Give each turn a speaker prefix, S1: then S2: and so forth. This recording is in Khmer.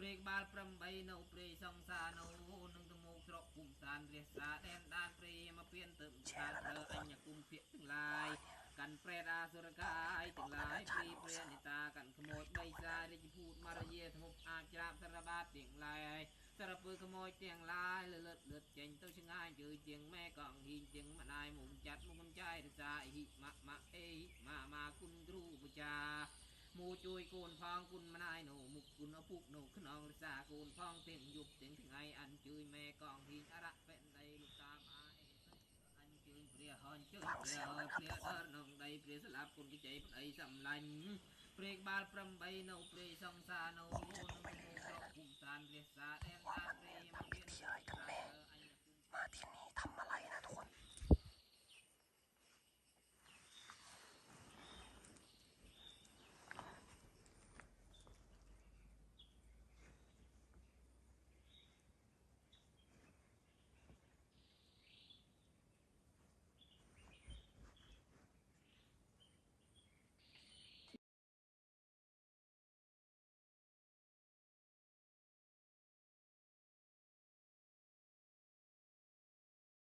S1: ព្រេកបាល8នៅព្រៃសង្សារនៅនឹងទៅមកស្រុកគុំសានរះសាដែនដានព្រៃមកពៀនទៅខាងលើអញ្ញគុំភៈទាំងឡាយកាន់ប្រេតអាសុរកាយទាំងឡាយព្រីព្រះនិតាកាន់ខ្មោចបីសារាជភូតមរយាធ្ងប់អាចច្រាបសរបាតទាំងឡាយសារពើខ្មោចទាំងឡាយលលឹតលឹតចេញទៅឆ្ងាយជើជាងម៉ែកងហ៊ីងជាងម្ដាយមុំចាត់មុំចាយរសាអ៊ីម៉ាក់ម៉ាក់អេម៉ាម៉ាគុណគ្រូបូចាមូជួយកូនផងគុណម្ដាយនៅមុខគុណឪពុកនៅខ្នងរសាកូន ផងទាំងយប់ទាំងថ្ងៃអញ្ជើញម៉ែកងហ៊ីងអរៈពេនដីលោកតាបាអេអញ្ជើញព្រះហនជើញព្រះអើយព្រះអរក្នុងដីព្រះស្លាប់គុណកិច្ចប្តីសំឡាញ់ព្រេកបាល8នៅព្រៃសង្សារនៅនឹងស្រុកគុំសានរះសាដែនដាន